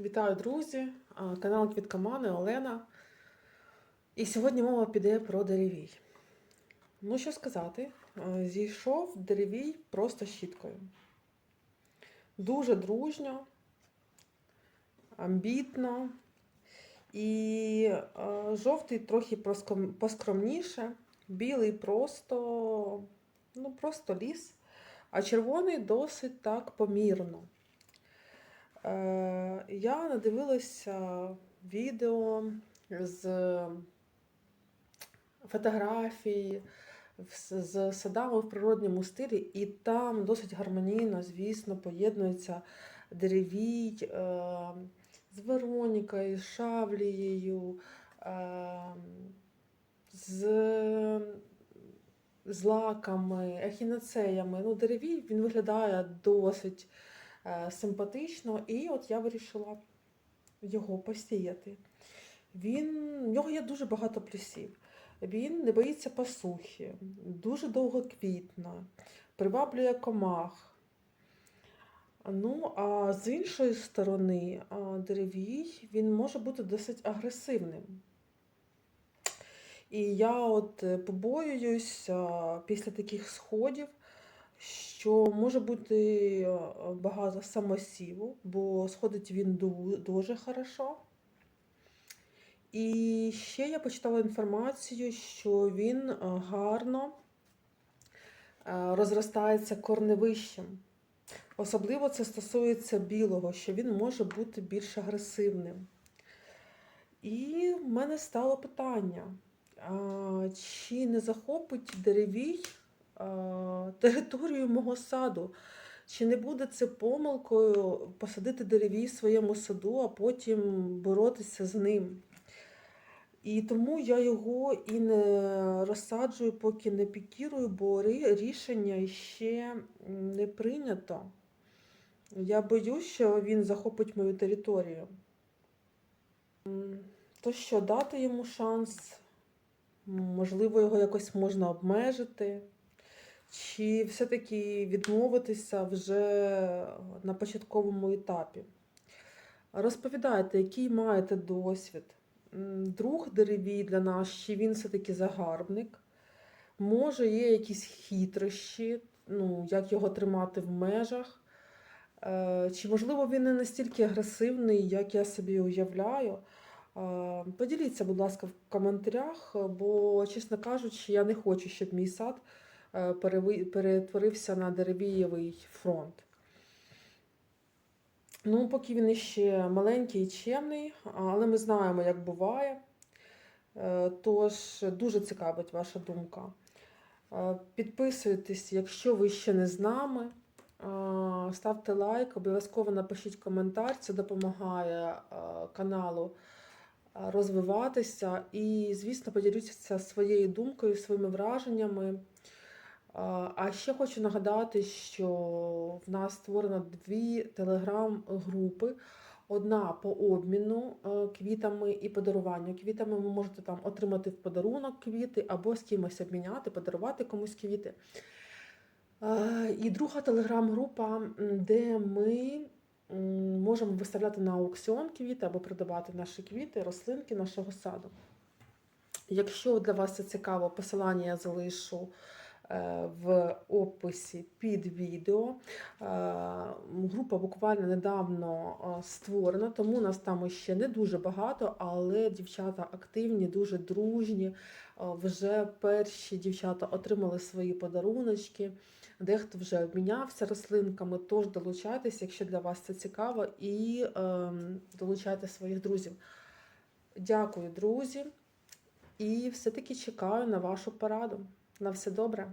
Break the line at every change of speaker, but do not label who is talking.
Вітаю, друзі! Канал Квіткомани Олена. І сьогодні мова піде про деревій. Ну, що сказати, зійшов деревій просто щіткою. Дуже дружньо, амбітно. І жовтий трохи поскромніше, білий просто, ну, просто ліс, а червоний досить так помірно. Е, Я надивилася відео з фотографій з- садами в природньому стилі, і там досить гармонійно, звісно, поєднується деревій е, з Веронікою, з Шавлією, е, з, лаками, ехінацеями. Ну, деревій він виглядає досить симпатично, і от я вирішила його посіяти. Він, в нього є дуже багато плюсів. Він не боїться пасухи, дуже довго квітне, приваблює комах. Ну, а з іншої сторони, деревій він може бути досить агресивним. І я от е, побоююсь після таких сходів, що може бути е, багато самосіву, бо сходить він дуже хорошо. І ще я почитала інформацію, що він е, гарно е, розростається корневищем. Особливо це стосується білого, що він може бути більш агресивним. І в мене стало питання, чи не захопить деревій територію мого саду? Чи не буде це помилкою посадити деревій в своєму саду, а потім боротися з ним? І тому я його і не розсаджую, поки не пікірую, бо рішення ще не прийнято. Я боюсь, що він захопить мою територію. То що, дати йому шанс? Можливо, його якось можна обмежити, чи все-таки відмовитися вже на початковому етапі. Розповідайте, який маєте досвід. Друг деревій для нас, чи він все-таки загарбник? Може, є якісь хитрощі, ну, як його тримати в межах? Е, Чи, можливо, він не настільки агресивний, як я собі уявляю? Е, Поділіться, будь ласка, в коментарях, бо, чесно кажучи, я не хочу, щоб мій сад е, перетворився на деревієвий фронт. Ну, поки він іще маленький і чемний, але ми знаємо, як буває. Е, Тож дуже цікавить ваша думка. Е, Підписуйтесь, якщо ви ще не з нами. Е, Ставте лайк, обов'язково напишіть коментар. Це допомагає е, каналу е, розвиватися. І, звісно, поділіться своєю думкою, своїми враженнями. А ще хочу нагадати, що в нас створено дві телеграм-групи. Одна по обміну е, квітами і подаруванню квітами. Ви можете там отримати в подарунок квіти або з кимось обміняти, подарувати комусь квіти. Е, І друга телеграм-група, де ми можемо виставляти на аукціон квіти або продавати наші квіти, рослинки нашого саду. Якщо для вас це цікаво, посилання я залишу в описі під відео. Е, Група буквально недавно е, створена, тому нас там ще не дуже багато, але дівчата активні, дуже дружні. Е, Вже перші дівчата отримали свої подаруночки. Дехто вже обмінявся рослинками, тож долучайтесь, якщо для вас це цікаво, і е, долучайте своїх друзів. Дякую, друзі. І все-таки чекаю на вашу пораду. На все добре.